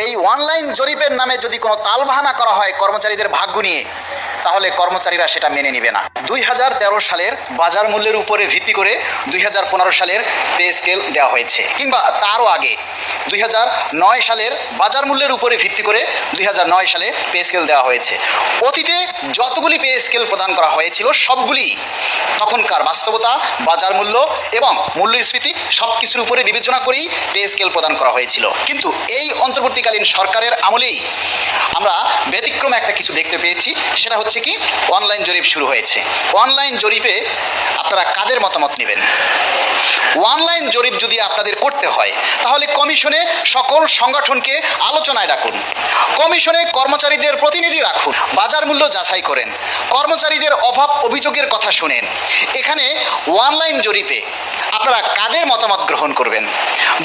এই অনলাইন জরিপের নামে যদি কোনো তালবাহানা করা হয় কর্মচারীদের ভাগ্য নিয়ে তাহলে কর্মচারীরা সেটা মেনে নেবে না। দুই হাজার তেরো সালের বাজার মূল্যের উপরে ভিত্তি করে দুই হাজার পনেরো সালের পে স্কেল দেওয়া হয়েছে। কিংবা তারও আগে দুই হাজার নয় সালের বাজার মূল্যের উপরে ভিত্তি করে দুই হাজার নয় সালে পে স্কেল দেওয়া হয়েছে। অতীতে যতগুলি পে স্কেল প্রদান করা হয়েছিল, সবগুলি তখনকার বাস্তবতা, বাজার মূল্য এবং মূল্যস্ফীতি সব কিছুর উপরে বিবেচনা করেই পে স্কেল প্রদান করা হয়েছিল। কিন্তু এই অন্তর্বর্তীকালীন সরকারের আমলেই আমরা ব্যতিক্রম একটা কিছু দেখতে পেয়েছি, সেটা হচ্ছে কি? অনলাইন জরিপ শুরু হয়েছে। অনলাইন জরিপে আপনারা কাদের মতামত নেবেন? অনলাইন জরিপ যদি আপনাদের করতে হয়, তাহলে কমিশনে সকল সংগঠনকে আলোচনায় ডাকুন কমিশনে কর্মচারীদের প্রতিনিধি রাখুন, বাজার মূল্য যাচাই করেন, কর্মচারীদের অভাব অভিযোগের কথা শুনেন। এখানে অনলাইন জরিপে আপনারা কাদের মতামত গ্রহণ করবেন?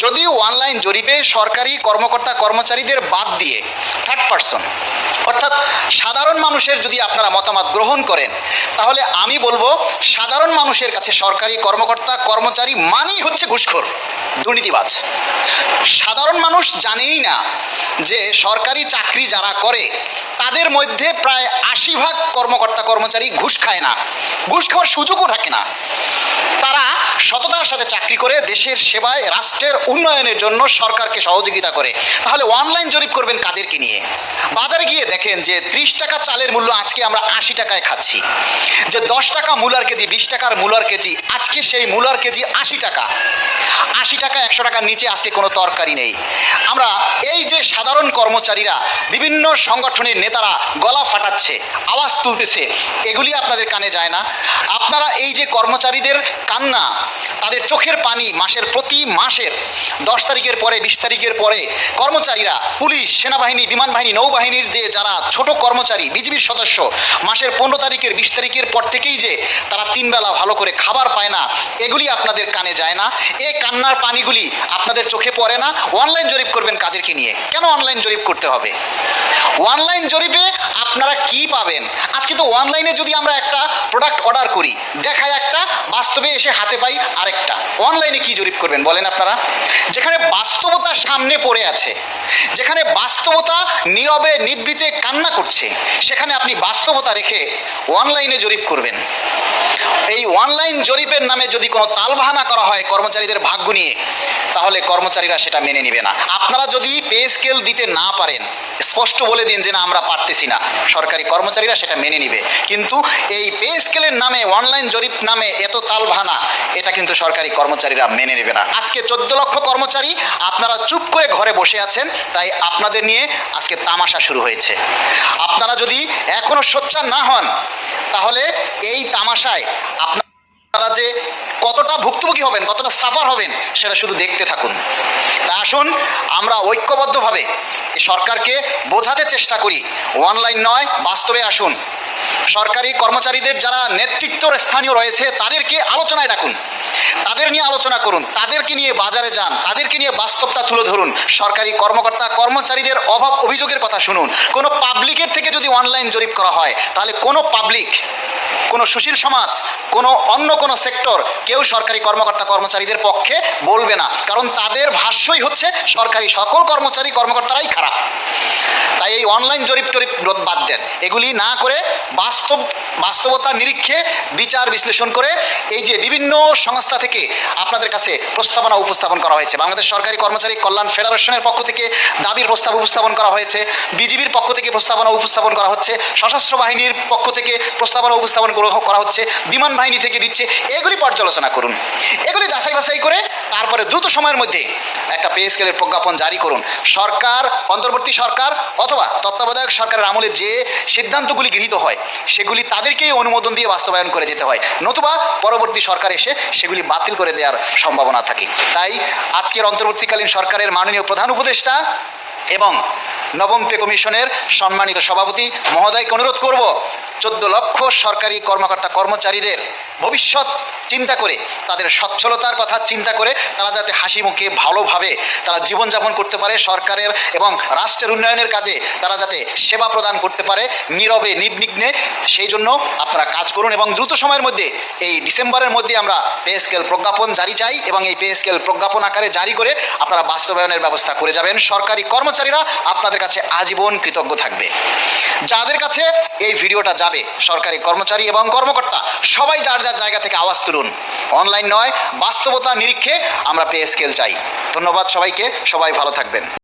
যদি অনলাইন জরিপে সরকারি কর্মকর্তা কর্মচারীদের বাদ দিয়ে থার্ড পার্সন অর্থাৎ সাধারণ মানুষের যদি আপনারা মতামত গ্রহণ করেন, তাহলে আমি বলব সাধারণ মানুষের কাছে সরকারি কর্মকর্তা কর্মচারী মানেই হচ্ছে ঘুষখোর, দুর্নীতিবাজ। সাধারণ মানুষ জানেই না যে সরকারি চাকরি যারা করে, তাদের মধ্যে প্রায় আশি ভাগ কর্মকর্তা কর্মচারী ঘুষ খায় না। ঘুষ খাওয়ার সুযোগও থাকে না। তারা সততার সাথে চাকরি করে দেশের সেবায়, রাষ্ট্রের উন্নয়নের জন্য সরকারকে সহযোগিতা করে। তাহলে অনলাইন জরিপ করবেন কাদেরকে নিয়ে? বাজারে গিয়ে দেখেন যে ত্রিশ টাকা চালের মূল্য আজকে আমরা আশি টাকায় খাচ্ছি। যে দশ টাকা মূলার কেজি, বিশ টাকার মূলার কেজি, আজকে সেই মূলার কেজি আশি টাকা। আশি টাকা, একশো টাকার নিচে আজকে কোনো তরকারি নেই। আমরা এই যে সাধারণ কর্মচারীরা, বিভিন্ন সংগঠনের নেতারা গলা ফাটাচ্ছে, আওয়াজ তুলতেছে, এগুলি আপনাদের কানে যায় না। আপনারা এই যে কর্মচারীদের কান্না, তাদের চোখের পানি মাসের প্রতি মাসের, দশ তারিখের পরে, বিশ তারিখের পরে কর্মচারীরা, পুলিশ, সেনাবাহিনী বিমান বাহিনী নৌবাহিনীর যে যারা ছোট কর্মচারী, বিজিবির সদস্য, মাসের পনেরো তারিখের, বিশ তারিখের পর থেকেই যে তারা তিনবেলা ভালো করে খাবার পায় না, এগুলি আপনাদের কানে যায় না? এই কান্নার পানিগুলি আপনাদের চোখে পড়ে না? অনলাইন জরিপ করবেন কাদেরকে নিয়ে। কেন অনলাইন জরিপ করতে হবে? অনলাইন জরিপে আপনারা কি পাবেন? আজকে তো অনলাইনে যদি আমরা একটা প্রোডাক্ট অর্ডার করি, দেখায় একটা, বাস্তবে এসে হাতে পাই আরেকটা। অনলাইনে কি জরিপ করবেন বলেন আপনারা? যেখানে বাস্তবতা সামনে পড়ে আছে, যেখানে বাস্তবতা নীরবে, নিবৃতে কান্না করছে, সেখানে আপনি বাস্তবতা রেখে অনলাইনে জরিপ করবেন। এই অনলাইন জরিপের নামে যদি কোনো তালবাহানা করা হয় কর্মচারীদের ভাগ্য নিয়ে, তাহলে কর্মচারীরা সেটা মেনে নেবে না। আপনারা যদি পে স্কেল দিতে না পারেন, স্পষ্ট বলে দিন যে না, আমরা পারতেছি না। সরকারি কর্মচারীরা সেটা মেনে নিবে। কিন্তু এই পে স্কেলের নামে অনলাইন জরিপ নামে এত তালবাহানা, এটা কিন্তু সরকারি কর্মচারীরা মেনে নেবে না। আজকে চোদ্দ লক্ষ কর্মচারী আপনারা চুপ করে ঘরে বসে আছেন, তাই আপনাদের নিয়ে আজকে তামাশা শুরু হয়েছে। আপনারা যদি এখনও সোচ্চার না হন, তাহলে এই তামাশায় আপনারা যে কতটা ভুক্তভোগী হবেন, কতটা সাফার হবেন, সেটা শুধু দেখতে থাকুন। তা আসুন, আমরা ঐক্যবদ্ধভাবে সরকারকে বোঝাতে চেষ্টা করি। অনলাইন নয়, বাস্তবে আসুন। সরকারি কর্মচারীদের যারা নেতৃত্বর স্থানীয় রয়েছে, তাদেরকে আলোচনায় ডাকুন। তাদের নিয়ে আলোচনা করুন, তাদেরকে নিয়ে বাজারে যান, তাদেরকে নিয়ে বাস্তবটা তুলে ধরুন। সরকারি কর্মকর্তা, কর্মচারীদের অভাব অভিযোগের কথা শুনুন। কোনো পাবলিকের থেকে যদি অনলাইন জরিপ করা হয়, তাহলে কোনো পাবলিক, কোনো সুশীল সমাজ, কোনো অন্য কোনো সেক্টর, কেউ সরকারি কর্মকর্তা, কর্মচারীদের পক্ষে বলবে না। কারণ তাদের ভাষ্যই হচ্ছে, সরকারি সকল কর্মচারী, কর্মকর্তারাই খারাপ। এই অনলাইন জরিপ টরিপ বাদ দেন। এগুলি না করে বাস্তব বাস্তবতার নিরীক্ষে বিচার বিশ্লেষণ করে এই যে বিভিন্ন সংস্থা থেকে আপনাদের কাছে প্রস্তাবনা উপস্থাপন করা হয়েছে। বাংলাদেশ সরকারি কর্মচারী কল্যাণ ফেডারেশনের পক্ষ থেকে দাবির প্রস্তাব উপস্থাপন করা হয়েছে। বিজিবির পক্ষ থেকে প্রস্তাবনা উপস্থাপন করা হচ্ছে। সশস্ত্র বাহিনীর পক্ষ থেকে প্রস্তাবনা উপস্থাপন করা হচ্ছে। বিমান বাহিনী থেকে দিচ্ছে। এগুলি পর্যালোচনা করুন। এগুলি যাচাই বাছাই করে তারপরে দ্রুত সময়ের মধ্যে একটা পে স্কেলের প্রজ্ঞাপন জারি করুন। সরকার, অন্তর্বর্তী সরকার অথবা তত্ত্বাবধায়ক সরকারের আমলে যে সিদ্ধান্তগুলি গৃহীত হয়, সেগুলি তাদেরকেই অনুমোদন দিয়ে বাস্তবায়ন করে যেতে হয়। নতুবা পরবর্তী সরকার এসে সেগুলি বাতিল করে দেওয়ার সম্ভাবনা থাকে। তাই আজকের অন্তর্বর্তীকালীন সরকারের মাননীয় প্রধান উপদেষ্টা এবং নবম পে কমিশনের সম্মানিত সভাপতি মহোদয়কে অনুরোধ করব, চোদ্দ লক্ষ সরকারি কর্মকর্তা কর্মচারীদের ভবিষ্যৎ চিন্তা করে, তাদের সচ্ছলতার কথা চিন্তা করে তারা যাতে হাসি মুখে ভালোভাবে তারা জীবনযাপন করতে পারে সরকারের এবং রাষ্ট্রের উন্নয়নের কাজে তারা যাতে সেবা প্রদান করতে পারে নীরবে নির্বিঘ্নে। সেই জন্য আপনারা কাজ করুন এবং দ্রুত সময়ের মধ্যে এই ডিসেম্বরের মধ্যে আমরা পে স্কেল প্রজ্ঞাপন জারি চাই এবং এই পে স্কেল প্রজ্ঞাপন আকারে জারি করে আপনারা বাস্তবায়নের ব্যবস্থা করে যাবেন। সরকারি কর্মচারী কর্মচারীরা আপনাদের কাছে আজীবন কৃতজ্ঞ থাকবে। যাদের কাছে এই ভিডিওটা যাবে, সরকারি কর্মচারী এবং কর্মকর্তা, সবাই যার যার জায়গা থেকে আওয়াজ তুলুন। অনলাইন নয়, বাস্তবতা নিরীক্ষে আমরা পে স্কেল চাই। ধন্যবাদ সবাইকে, সবাই ভালো থাকবেন।